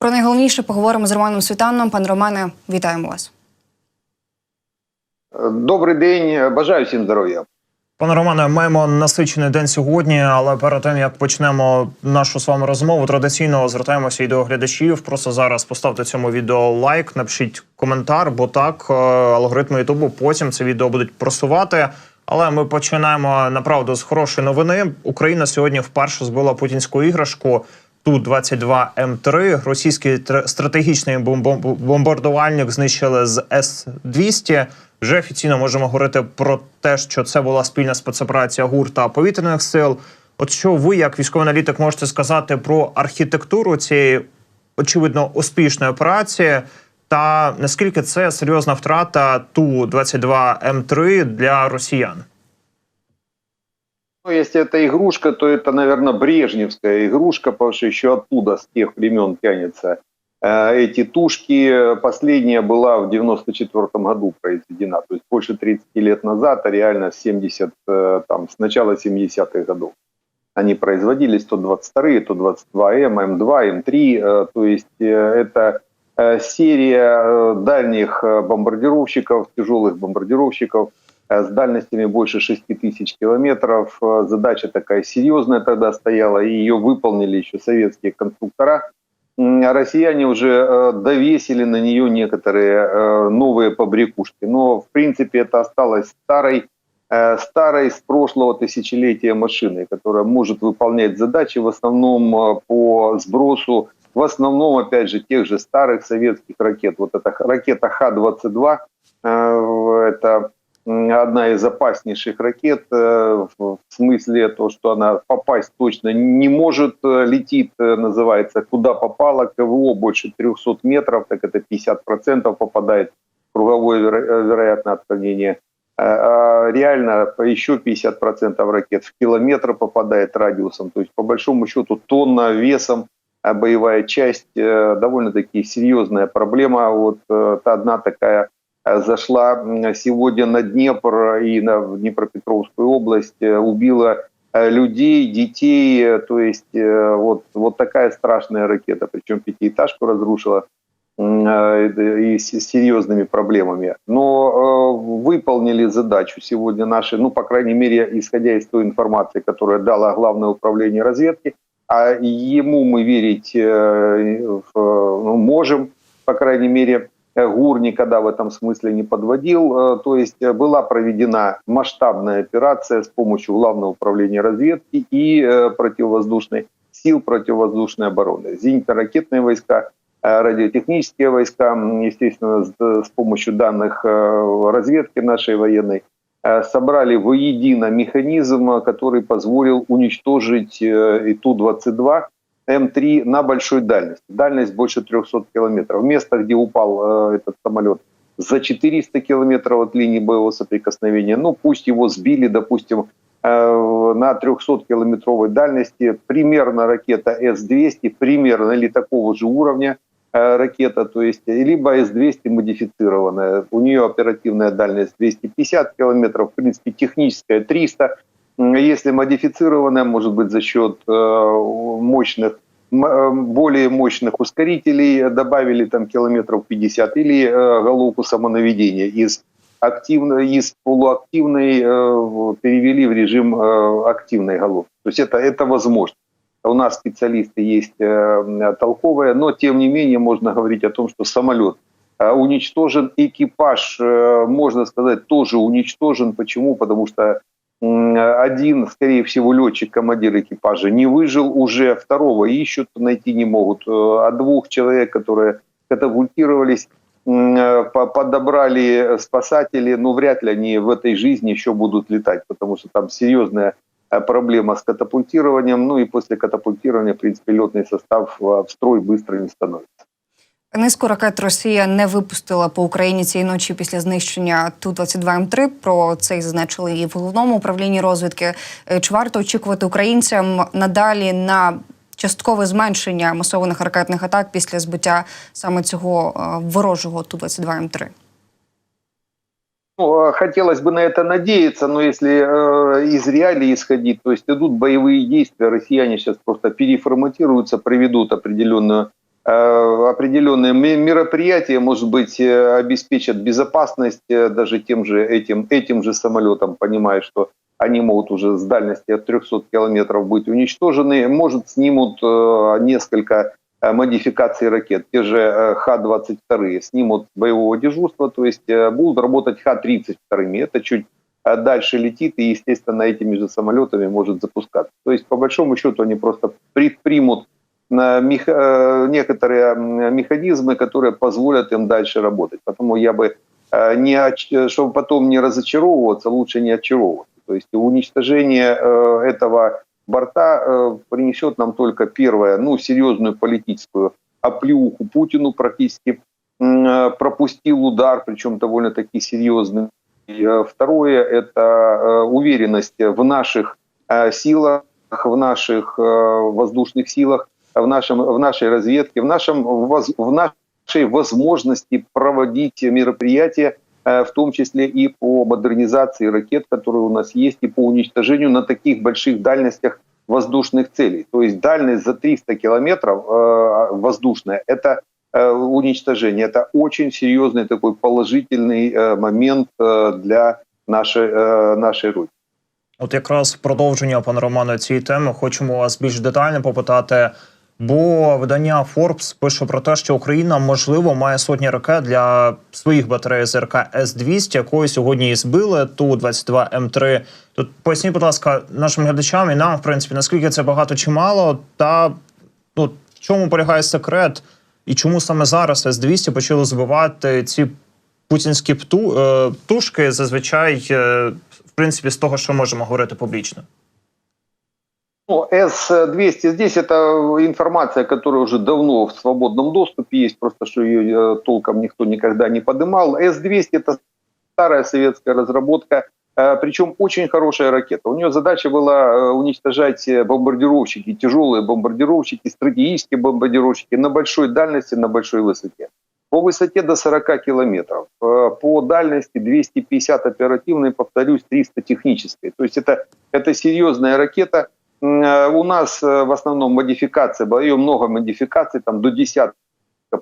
Про найголовніше поговоримо з Романом Світаном. Пане Романе, вітаємо вас. Добрий день, бажаю всім здоров'я. Пане Романе, маємо насичений день сьогодні, але перед тим як почнемо нашу з вами розмову, традиційно звертаємося і до глядачів. Просто зараз поставте цьому відео лайк, напишіть коментар, бо так е, алгоритми Ютубу потім це відео будуть просувати. Але ми починаємо направду з хорошої новини. Україна сьогодні вперше збила путінську іграшку. Ту 22 М3 російський тр- стратегічний бомбардувальник знищили з С 200 Вже офіційно можемо говорити про те, що це була спільна спецоперація ГУР та повітряних сил. От що ви, як військовий аналітик, можете сказати про архітектуру цієї очевидно успішної операції, та наскільки це серйозна втрата ту 22 М3 для росіян? Ну, если это игрушка, то это, наверное, брежневская игрушка, потому что еще оттуда, с тех времен тянется э, эти тушки. Последняя была в 94 году произведена, то есть больше 30 лет назад, а реально с 70, э, там, с начала 70-х годов. Они производились то 22, то 22М, М2, М3, э, то есть э, это э, серия э, дальних э, бомбардировщиков, тяжелых бомбардировщиков, э, с дальностями больше 6 тысяч километров. Э, Задача такая серьезная тогда стояла, и ее выполнили еще советские конструктора. А Россияне уже э, довесили на нее некоторые э, новые побрякушки. Но, в принципе, это осталось старой, э, старой с прошлого тысячелетия машиной, которая может выполнять задачи в основном э, по сбросу, в основном, опять же, тех же старых советских ракет. Вот эта ракета Х-22, э, это одна из опаснейших ракет э, в смысле то, что она попасть точно не может, э, летит, э, называется, куда попало, КВО больше 300 метров, так это 50% попадает круговое веро- вероятное отклонение. А Реально еще 50% ракет в километр попадает радиусом, то есть по большому счету тонна весом боевая часть довольно-таки серьезная проблема. Вот одна такая зашла м, сегодня на Днепр и на Днепропетровскую область, э, убила э, людей, детей, э, то есть э, вот, вот такая страшная ракета, причем пятиэтажку разрушила э, и с серьезными проблемами. Но э, выполнили задачу сегодня наши, ну, по крайней мере, исходя из той информации, которую дало Главное управление разведки, а ему мы верить э, ну, можем, по крайней мере, э, ГУР никогда в этом смысле не подводил. Э, То есть э, была проведена масштабная операция с помощью Главного управления разведки и э, противовоздушной сил противовоздушной обороны. Зенитно-ракетные войска, радиотехнические войска, естественно, с, помощью данных разведки нашей военной, собрали воедино механизм, который позволил уничтожить э, и Ту-22 М3 на большой дальности. Дальность больше 300 километров. Место, где упал э, этот самолет, за 400 километров от линии боевого соприкосновения. Ну, пусть его сбили, допустим, э, на 300-километровой дальности. Примерно ракета С-200, примерно или такого же уровня э, ракета, то есть либо С-200 модифицированная. У нее оперативная дальность 250 километров, в принципе, техническая 300. Если модифицированная, может быть, за счет э, мощных э, более мощных ускорителей добавили там километров 50 или э, головку самонаведения из активной, из полуактивной э, перевели в режим э, активной головки. То есть это, это возможно. У нас специалисты есть э, толковые, но тем не менее можно говорить о том, что самолет уничтожен, экипаж, можно сказать, тоже уничтожен. Почему? Потому что один, скорее всего, летчик, командир экипажа не выжил, уже второго ищут, найти не могут. Э, А двух человек, которые катапультировались, э, по- подобрали спасатели, ну, вряд ли они в этой жизни еще будут летать, потому что там серьезная э, проблема с катапультированием, ну и после катапультирования, в принципе, летный состав в строй быстро не становится. Низку ракет Росія не випустила по Україні цієї ночі після знищення Ту-22М3. Про це й зазначили і в головному управлінні розвідки. Е, Чи варто очікувати українцям надалі на часткове зменшення масованих ракетних атак після збиття саме цього е, ворожого Ту-22М3? Ну, э, хотелось бы на это надеяться, но если э, из реалий исходить, то есть идут боевые действия, россияне сейчас просто переформатируются, проведут определенную э, определенные ме- мероприятия, может быть, э, обеспечат безопасность э, даже тем же этим, этим же самолетом, понимая, что они могут уже с дальности от 300 километров быть уничтожены, может, снимут э, несколько э, модификаций ракет, те же э, Х-22 снимут боевого дежурства, то есть э, будут работать Х-32, это чуть э, дальше летит и, естественно, этими же самолетами может запускаться. То есть, по большому счету, они просто предпримут э, некоторые механизмы, которые позволят им дальше работать. Поэтому я бы, э, не, э, чтобы потом не разочаровываться, лучше не очаровываться. То есть уничтожение этого борта принесет нам только первое, ну, серьезную политическую оплеуху Путину практически пропустил удар, причем довольно-таки серьезный. Второе – это уверенность в наших силах, в наших воздушных силах, в, нашем, в нашей разведке, в, нашем, воз- в нашей возможности проводить мероприятия, э, в том числе и по модернизации ракет, которые у нас есть, и по уничтожению на таких больших дальностях воздушных целей. То есть дальность за 300 километров э, воздушная – это э, уничтожение. Это очень серьезный такой положительный э, момент э, для нашей, э, нашей Родины. От якраз в продовження, пане Романе, цієї теми хочемо вас більш детально попитати. Бо видання Forbes пише про те, що Україна можливо має сотні ракет для своїх батарей ЗРК С-200, якої сьогодні і збили ту 22 М3. Тут поясніть, будь ласка, нашим глядачам і нам, в принципі, наскільки це багато чи мало, та ну в чому полягає секрет, і чому саме зараз С-200 почали збивати ці путінські пту, е, птушки зазвичай, е, в принципі, з того, що можемо говорити публічно. Ну, С-200 здесь это информация, которая уже давно в свободном доступе есть, просто что ее э, толком никто никогда не подымал. С-200 это старая советская разработка, э, причем очень хорошая ракета. У нее задача была э, уничтожать бомбардировщики, тяжелые бомбардировщики, стратегические бомбардировщики на большой дальности, на большой высоте. По высоте до 40 километров, по дальности 250 оперативной, повторюсь, 300 технической. То есть это, это серьезная ракета, у нас э, в основном модификация была, ее много модификаций, там до десятка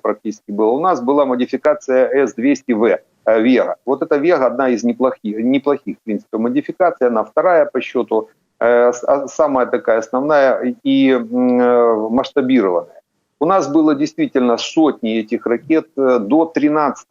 практически было. У нас была модификация S200V, э, Вега. Вот эта Вега одна из неплохих, неплохих в принципе, модификаций, она вторая по счету, э, а- самая такая основная и э, масштабированная. У нас было действительно сотни этих ракет э, до 13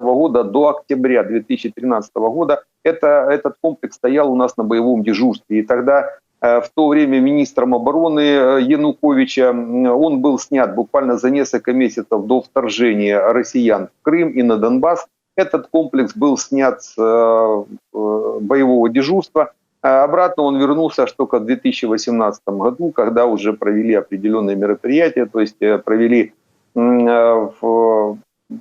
года, до октября 2013 года. Это, этот комплекс стоял у нас на боевом дежурстве. И тогда Э, в то время министром обороны э, Януковича. Он был снят буквально за несколько месяцев до вторжения россиян в Крым и на Донбасс. Этот комплекс был снят с э, э, боевого дежурства. Обратно он вернулся аж только в 2018 году, когда уже провели определенные мероприятия, то есть э, провели э, в-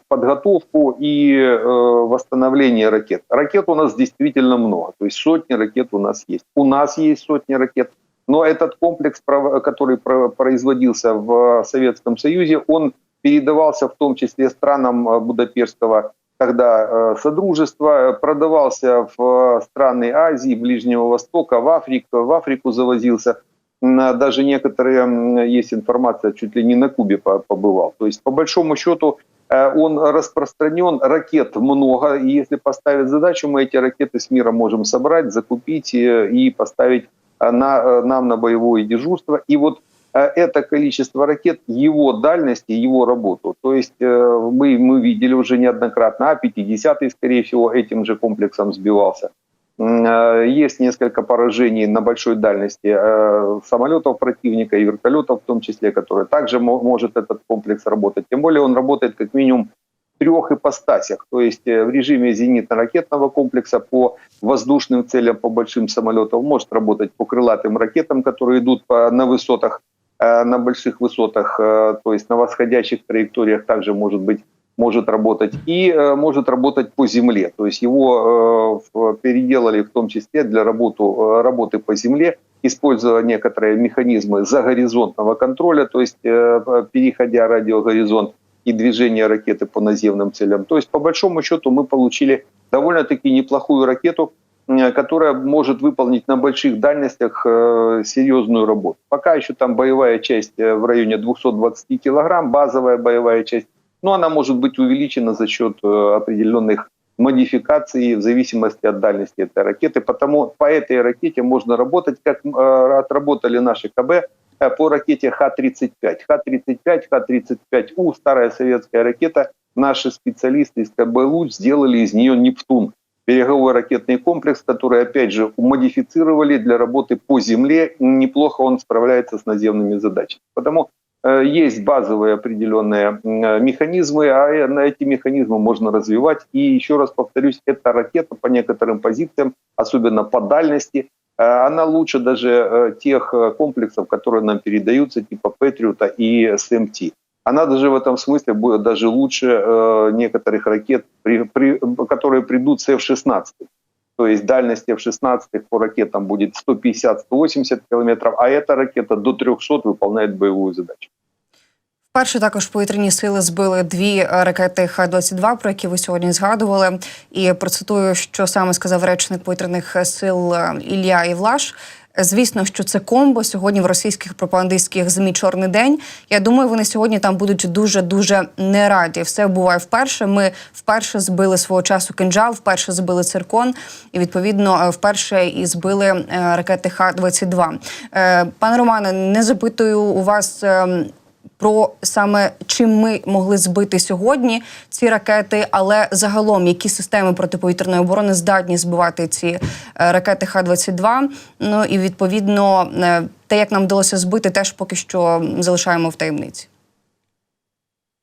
подготовку и э, восстановление ракет. Ракет у нас действительно много, то есть сотни ракет у нас есть. У нас есть сотни ракет, но этот комплекс, который про- производился в Советском Союзе, он передавался в том числе странам э, Будапештского тогда э, Содружества, продавался в страны Азии, Ближнего Востока, в Африку, в Африку завозился. А Даже некоторые, есть информация, чуть ли не на Кубе по- побывал. То есть, по большому счету, он распространен, ракет много, и если поставить задачу, мы эти ракеты с мира можем собрать, закупить э, и поставить э, на, э, нам на боевое дежурство. И вот э, это количество ракет, его дальности, его работу. То есть э, мы, мы видели уже неоднократно, А-50, скорее всего, этим же комплексом сбивался. Э, Есть несколько поражений на большой дальности э, самолетов противника и вертолетов в том числе, которые также мо- может этот комплекс работать. Тем более он работает как минимум в трех ипостасях, то есть э, в режиме зенитно-ракетного комплекса по воздушным целям, по большим самолетам, может работать по крылатым ракетам, которые идут по, на высотах, на больших высотах, то есть на восходящих траекториях также может быть может работать и э, может работать по земле. То есть его э, переделали в том числе для работу, э, работы по земле, используя некоторые механизмы загоризонтного контроля, то есть переходя радиогоризонт и движение ракеты по наземным целям. То есть по большому счету мы получили довольно-таки неплохую ракету, которая может выполнить на больших дальностях серьезную работу. Пока еще там боевая часть в районе 220 килограмм, базовая боевая часть, но она может быть увеличена за счет э, определенных модификаций в зависимости от дальности этой ракеты. Потому по этой ракете можно работать, как э, отработали наши КБ э, по ракете Х-35. Х-35, Х-35У, старая советская ракета, наши специалисты из КБ «Луч» сделали из нее «Нептун». Береговой ракетный комплекс, который, опять же, модифицировали для работы по земле. Неплохо он справляется с наземными задачами. Потому есть базовые определенные э, механизмы, а э, на эти механизмы можно развивать. И еще раз повторюсь, эта ракета по некоторым позициям, особенно по дальности, э, она лучше даже э, тех э, комплексов, которые нам передаются, типа Патриота и СМТ. Она даже в этом смысле будет даже лучше э, некоторых ракет, которые придут с F-16. То есть дальность F-16 по ракетам будет 150-180 километров, а эта ракета до 300 выполняет боевую задачу. Вперше також повітряні сили збили дві е, ракети Х-22, про які ви сьогодні згадували. І процитую, що саме сказав речник повітряних сил е, Ілля Івлаш. Звісно, що це комбо сьогодні в російських пропагандистських змі чорний день. Я думаю, вони сьогодні там будуть дуже дуже не раді. Все буває вперше. Ми вперше збили свого часу кинджал, вперше збили циркон, і відповідно е, вперше і збили е, ракети Х-22. Е, Пане Романе, не запитую у вас ем, про саме чим ми могли збити сьогодні ці ракети, але загалом які системи протиповітряної оборони здатні збивати ці е, ракети Х-22. Ну і відповідно е, те, як нам вдалося збити, теж поки що залишаємо в таємниці.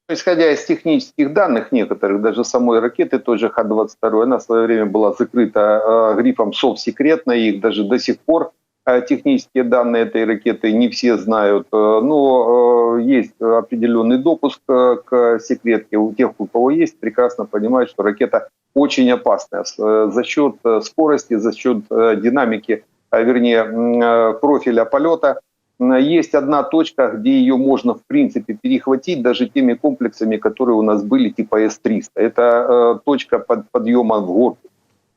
Исходя из технических данных некоторых, даже самой ракеты, той же Х-22, она в свое время была закрыта э, грифом «совсекретно», их даже до сих пор э, технические данные этой ракеты не все знают, э, но э, есть определенный допуск э, к секретке. У тех, у кого есть, прекрасно понимают, что ракета очень опасная за счет скорости, за счет динамики, а, вернее, профиля полета. Есть одна точка, где ее можно, в принципе, перехватить даже теми комплексами, которые у нас были, типа С-300. Это точка под, подъема в горку.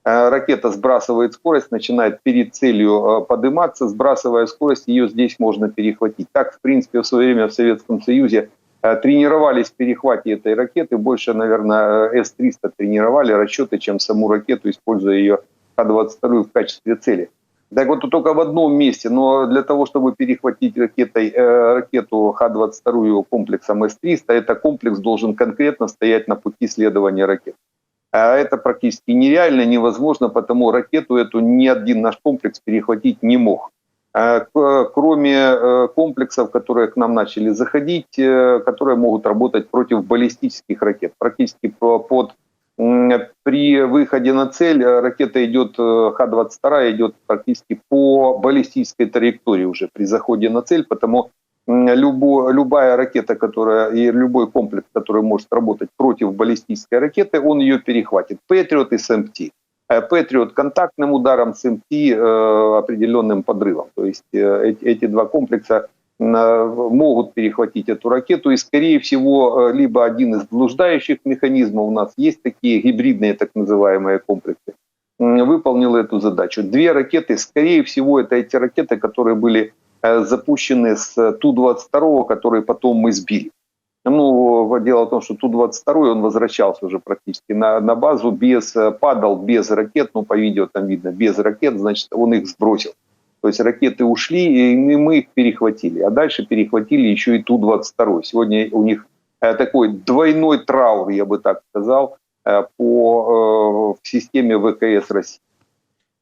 Э, Ракета сбрасывает скорость, начинает перед целью э, подниматься, сбрасывая скорость, ее здесь можно перехватить. Так, в принципе, в свое время в Советском Союзе э, тренировались в перехвате этой ракеты. Больше, наверное, э, С-300 тренировали расчеты, чем саму ракету, используя ее Х-22 в качестве цели. Так вот, только в одном месте, но для того, чтобы перехватить ракетой, э, ракету Х-22 комплексом С-300, это комплекс должен конкретно стоять на пути следования ракет. А это практически нереально, невозможно, потому ракету эту ни один наш комплекс перехватить не мог. А, Кроме э, комплексов, которые к нам начали заходить, э, которые могут работать против баллистических ракет. Практически по- под при выходе на цель э, ракета идет, э, Х-22 идет практически по баллистической траектории уже при заходе на цель, потому любо, любая ракета, которая и любой комплекс, который может работать против баллистической ракеты, он ее перехватит. Патриот и СМТ. Э, Патриот контактным ударом, СМТ э, определенным подрывом. То есть э, эти, два комплекса могут перехватить эту ракету. И, скорее всего, либо один из блуждающих механизмов у нас есть такие гибридные так называемые комплексы, выполнил эту задачу. Две ракеты, скорее всего, это эти ракеты, которые были запущены с Ту-22, которые потом мы сбили. Ну, дело в том, что Ту-22, он возвращался уже практически на, на базу, без, э, падал без ракет, ну, по видео там видно, без ракет, значит, он их сбросил. То есть ракеты ушли, и мы их перехватили. А дальше перехватили еще и Ту-22. Сегодня у них э, такой двойной траур, я бы так сказал, э, по, э, в системе ВКС России.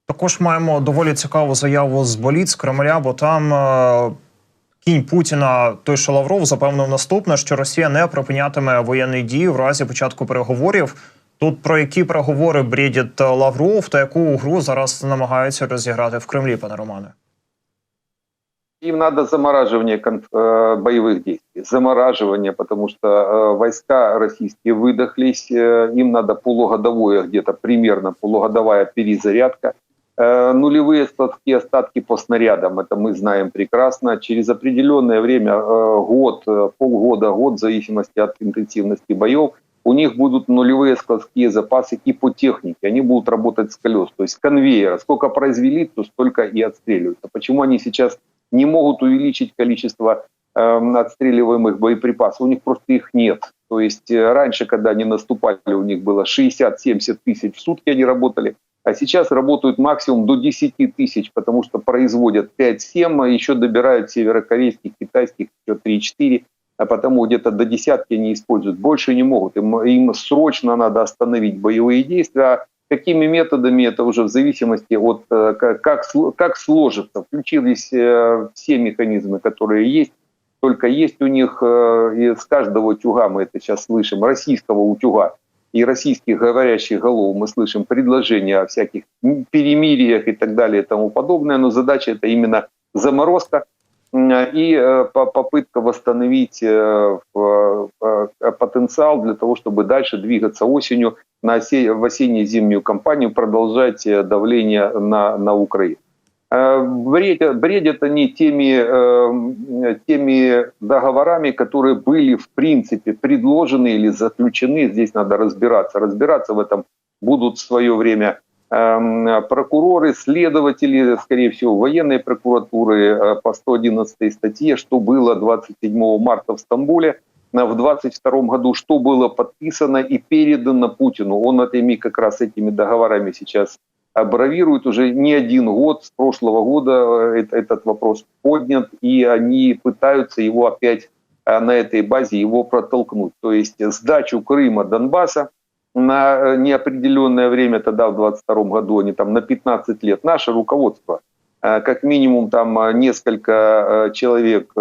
Також маємо доволі цікаву заяву з боліт з Кремля, бо там е, кінь Путіна, той що Лавров, запевнив наступне, що Росія не припинятиме воєнні дії в разі початку переговорів. Тут про які переговори бредять Лавров та яку гру зараз намагаються розіграти в Кремлі, пане Романе? Им надо замораживание кон- э, боевых действий, замораживание, потому что э, войска российские выдохлись, э, им надо полугодовое где-то примерно полугодовая перезарядка. Э, нулевые складские остатки по снарядам, это мы знаем прекрасно. Через определенное время, э, год, э, полгода, год, в зависимости от интенсивности боев, у них будут нулевые складские запасы и по технике, они будут работать с колес, то есть конвейера. Сколько произвели, то столько и отстреливаются. Почему они сейчас не могут увеличить количество э, отстреливаемых боеприпасов? У них просто их нет. То есть раньше, когда они наступали, у них было 60-70 тысяч в сутки они работали, а сейчас работают максимум до 10 тысяч, потому что производят 5-7, а еще добирают северокорейских, китайских еще 3-4, а потому где-то до десятки они используют. Больше не могут. Им, им срочно надо остановить боевые действия. А какими методами, это уже в зависимости от э, как, как, сло- как сложится. Включились э, все механизмы, которые есть. Только есть у них э, из каждого утюга, мы это сейчас слышим, российского утюга, и российских говорящих голов мы слышим предложения о всяких перемириях и так далее и тому подобное, но задача это именно заморозка и э, по- попытка восстановить э, э, потенциал для того, чтобы дальше двигаться осенью на осе- в осенне-зимнюю кампанию, продолжать давление на, на Украину. Э, Бредят, бредят они теми, э, теми договорами, которые были в принципе предложены или заключены. Здесь надо разбираться. Разбираться в этом будут в свое время эм, прокуроры, следователи, скорее всего, военной прокуратуры э, по 111 статье, что было 27 марта в Стамбуле, в 22 году, что было подписано и передано Путину. Он этими как раз этими договорами сейчас бравирует уже не один год, с прошлого года э, эт- этот вопрос поднят, и они пытаются его опять э, на этой базе его протолкнуть. То есть сдачу Крыма, Донбасса на э, неопределенное время, тогда в 22 году, они там на 15 лет, наше руководство, как минимум там несколько человек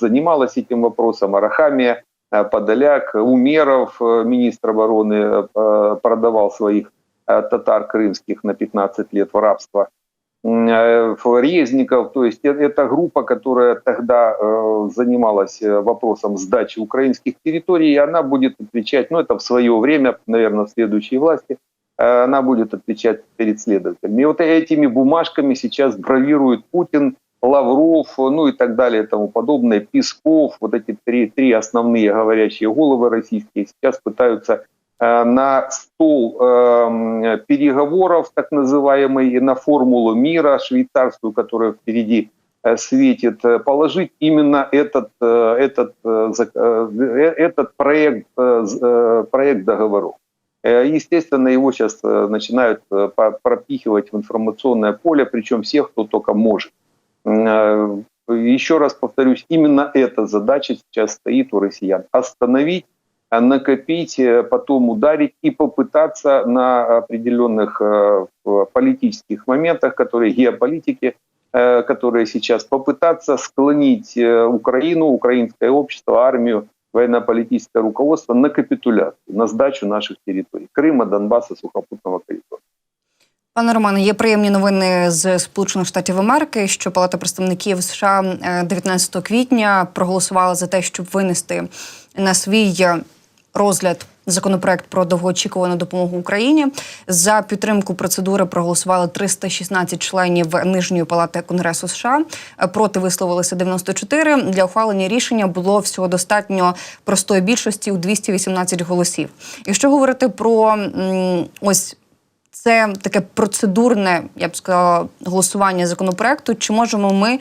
занималось этим вопросом, Арахамия, Подоляк, Умеров, министр обороны, продавал своих татар крымских на 15 лет в рабство. Э, Резников, то есть э- это группа, которая тогда э, занималась э, вопросом сдачи украинских территорий, и она будет отвечать, ну это в свое время, наверное, в следующей власти, э, она будет отвечать перед следователями. И вот этими бумажками сейчас бравирует Путин, Лавров, ну и так далее и тому подобное, Песков, вот эти три, три основные говорящие головы российские сейчас пытаются э, на стол переговоров, так называемый, и на формулу мира швейцарскую, которая впереди светит, положить именно этот, этот, этот проект, проект договоров. Естественно, его сейчас начинают пропихивать в информационное поле, причем всех, кто только может. Э, Еще раз повторюсь, именно эта задача сейчас стоит у россиян. Остановить накопить, э, потом ударить и попытаться на определенных э, в политических моментах, которые геополитики, э, которые сейчас попытаться склонить э, Украину, украинское общество, армию, военно-политическое руководство на капитуляцию, на сдачу наших территорий Крыма, Донбасса, сухопутного коридора. Пане Романе, є приємні новини з Сполучених Штатів Америки, що Палата представників США е, 19 квітня проголосувала за те, щоб винести на свій е, розгляд законопроект про довгоочікувану допомогу Україні. За підтримку процедури проголосували 316 членів нижньої палати Конгресу США. Проти висловилися 94. Для ухвалення рішення було всього достатньо простої більшості у 218 голосів. Якщо говорити про ось це таке процедурне, я б сказала, голосування законопроекту. Чи можемо ми е,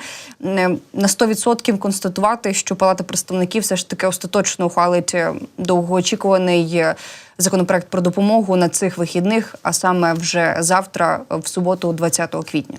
на 100% констатувати, що Палата представників все ж таки остаточно ухвалить е, довгоочікуваний е, законопроект про допомогу на цих вихідних, а саме вже завтра, в суботу, 20 квітня?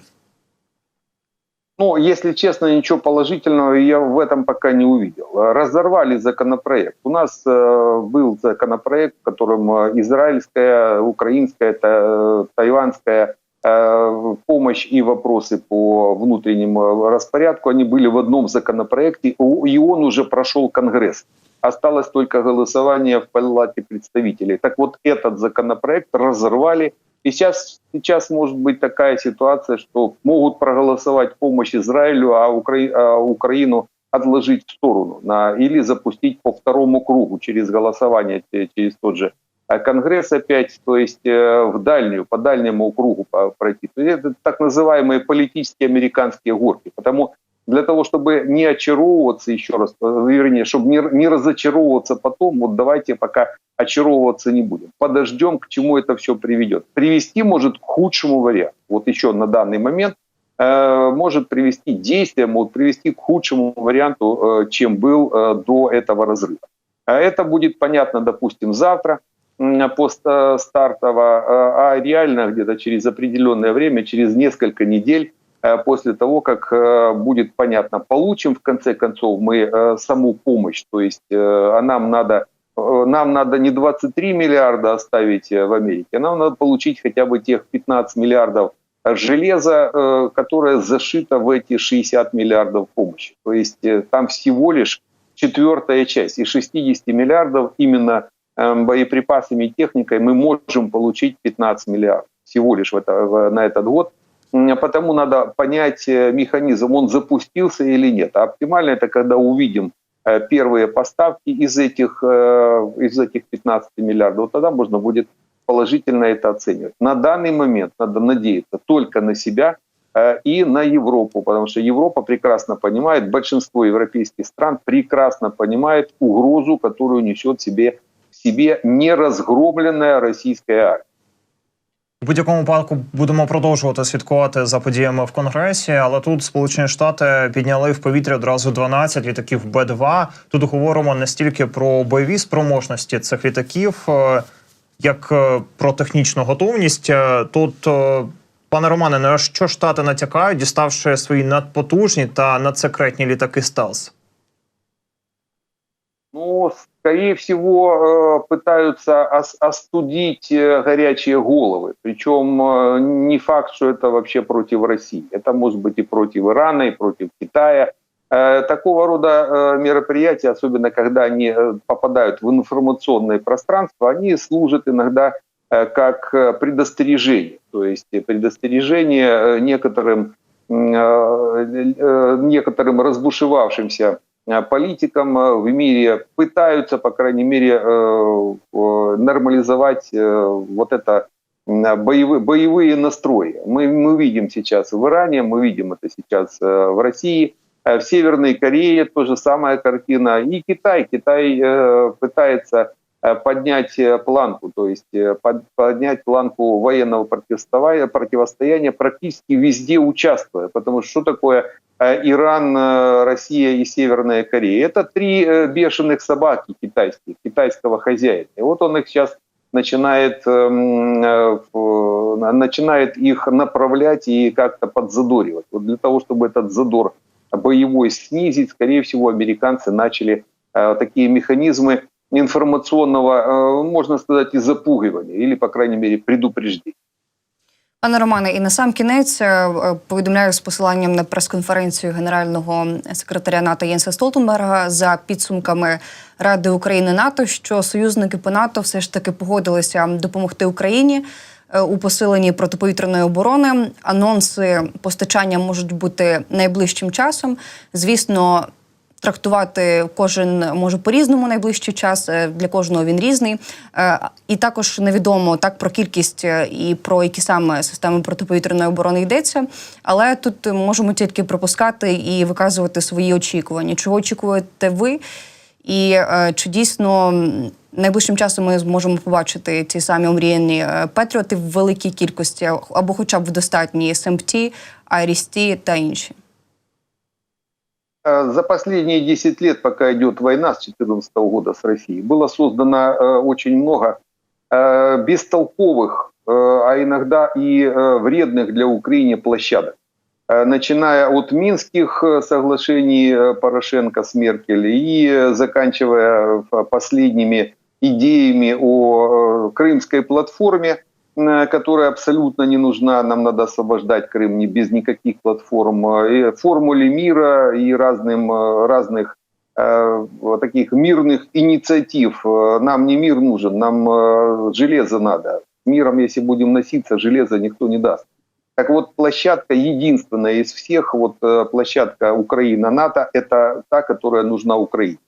Ну, если честно, ничего положительного я в этом пока не увидел. Разорвали законопроект. У нас э, был законопроект, в котором э, израильская, украинская, та- тайванская э, помощь и вопросы по внутреннему распорядку, они были в одном законопроекте, и он уже прошел Конгресс. Осталось только голосование в Палате представителей. Так вот, этот законопроект разорвали и сейчас, сейчас может быть такая ситуация, что могут проголосовать помощь Израилю, а, Укра- а Украину отложить в сторону на, или запустить по второму кругу через голосование, через тот же э, Конгресс опять, то есть э, в дальнюю, по дальнему кругу пройти. Это так называемые политические американские горки. Потому для того, чтобы не очаровываться еще раз, э, вернее, чтобы не, не разочаровываться потом, вот давайте пока очаровываться не будем. Подождем, к чему это все приведет. Привести может к худшему варианту. Вот еще на данный момент э, может привести действия, могут привести к худшему варианту, э, чем был э, до этого разрыва. А Это будет понятно, допустим, завтра постстартово, э, а реально где-то через определенное время, через несколько недель э, после того, как э, будет понятно, получим в конце концов мы э, саму помощь, то есть э, а нам надо э, нам надо не 23 миллиарда оставить э, в Америке, нам надо получить хотя бы тех 15 миллиардов железа, э, которое зашито в эти 60 миллиардов помощи. То есть э, там всего лишь четвертая часть. Из 60 миллиардов именно э, боеприпасами и техникой мы можем получить 15 миллиардов всего лишь в это, в- на этот год. Потому надо понять э, механизм, он запустился или нет. А оптимально это когда увидим э, первые поставки из этих, э, из этих 15 миллиардов, тогда можно будет положительно это оценивать. На данный момент надо надеяться только на себя и на Европу, потому что Европа прекрасно понимает, большинство европейских стран прекрасно понимает угрозу, которую несет себе, себе неразгромленная российская армия. У будь-якому випадку будемо продовжувати слідкувати за подіями в конгресі, але тут Сполучені Штати підняли в повітря одразу 12 літаків Б-2. Тут говоримо не стільки про бойові спроможності цих літаків, е, як е, про технічну готовність. Е, Тут, пане Романе, на що штати натякають, діставши свої надпотужні та надсекретні літаки Стелс? Ну, скорее всего, э, пытаются ос- остудить э, горячие головы. Причем э, не факт, что это вообще против России. Это может быть и против Ирана, и против Китая. Такого рода мероприятия, особенно когда они попадают в информационное пространство, они служат иногда как предостережение. То есть предостережение некоторым, некоторым разбушевавшимся политикам э, в мире пытаются, по крайней мере, э, э, нормализовать э, вот это боевые, боевые настрои. Мы, мы видим сейчас в Иране, мы видим это сейчас э, в России, Э, в Северной Корее то же самая картина. И Китай. Китай э, пытается э, поднять э, планку, то есть э, под- поднять планку военного противостояния, противостояния практически везде участвуя. Потому что что такое э, Иран, э, Россия и Северная Корея? Это три э, бешеных собаки китайских, китайского хозяина. И вот он их сейчас начинает, эм, э, начинает их направлять и как-то подзадоривать. Вот для того, чтобы этот задор боевой снизить, скорее всего, американцы начали э, такие механизмы информационного, э, можно сказать, и запугивания, или, по крайней мере, предупреждения. Пане Романе, і на сам кінець е, е, повідомляю з посиланням на прес-конференцію генерального секретаря НАТО Єнса Столтенберга за підсумками Ради України НАТО, що союзники по НАТО все ж таки погодилися допомогти Україні е, у посиленні протиповітряної оборони. Анонси постачання можуть бути найближчим часом. Звісно, трактувати кожен може по-різному найближчий час. е, Для кожного він різний. Е, І також невідомо так про кількість е, і про які саме системи протиповітряної оборони йдеться. Але тут можемо тільки пропускати і виказувати свої очікування. Чого очікуєте ви? І чи дійсно найближчим часом ми зможемо побачити ці самі омріяні Петріоти в великій кількості або хоча б в достатній СМТ, Айрісті та інші? Э, За последние 10 лет, пока идет война с 2014 года с Россией, было создано э, очень много э, бестолковых, э, а иногда и вредных для Украины площадок. Начиная от минских соглашений Порошенко с Меркель и заканчивая последними идеями о крымской платформе, которая абсолютно не нужна. Нам надо освобождать Крым не без никаких платформ. э, И формуле мира и разным, э, разных э, таких мирных инициатив. Э, Нам не мир нужен, нам э, железо надо. Миром, если будем носиться, железо никто не даст. Так вот, площадка единственная из всех, вот э, площадка Украина-НАТО, это та, которая нужна Украине.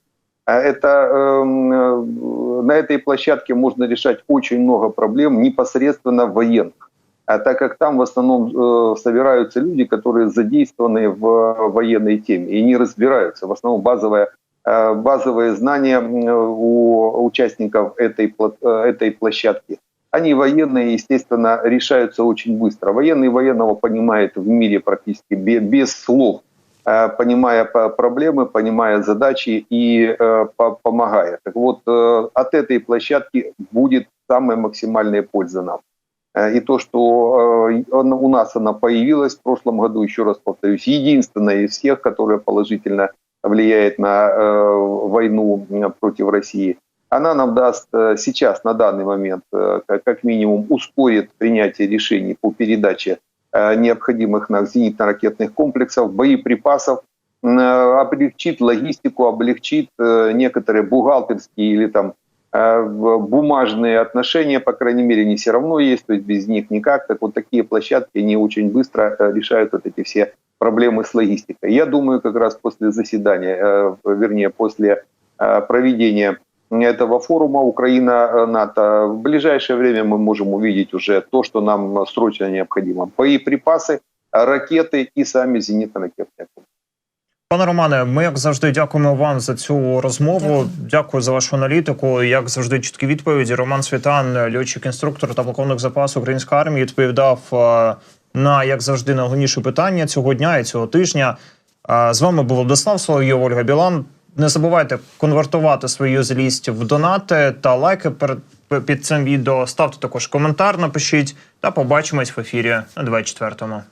А Это, эм, э, на этой площадке можно решать очень много проблем непосредственно военных. а так как там в основном э, собираются люди, которые задействованы в э, военной теме и не разбираются. В основном базовое, э, базовые знания м, у участников этой, э, этой площадки. Они военные, естественно, решаются очень быстро. Военный военного понимает в мире практически бе- без слов, э, понимая по- проблемы, понимая задачи и э, по- помогая. Так вот, э, от этой площадки будет самая максимальная польза нам. Э, И то, что э, у нас она появилась в прошлом году, еще раз повторюсь, единственная из всех, которая положительно влияет на э, войну э, против России, она нам даст э, сейчас, на данный момент, э, как- минимум, ускорит принятие решений по передаче э, необходимых нам зенитно-ракетных комплексов, боеприпасов, э, облегчит логистику, облегчит э, некоторые бухгалтерские или там э, бумажные отношения, по крайней мере, они все равно есть, то есть без них никак. Так вот такие площадки, они очень быстро э, решают вот эти все проблемы с логистикой. Я думаю, как раз после заседания, э, вернее, после э, проведения этого форума Украина-НАТО в ближайшее время мы можем увидеть уже то, что нам срочно необходимо. Боеприпасы, ракеты и сами зенитно-ракетные комплексы. Пане Романе, ми як завжди дякуємо вам за цю розмову. Дякую, Дякую. за вашу аналітику. Як завжди, чіткі відповіді. Роман Світан, льотчик-інструктор та полковник запасу української армії, відповідав е, на як завжди найголовніше питання цього дня і цього тижня. Е, З вами був Владислав Соловйов, Ольга Білан. Не забувайте конвертувати свою злість в донати та лайки перед під цим відео. Ставте також коментар, напишіть та побачимось в ефірі на 24-му.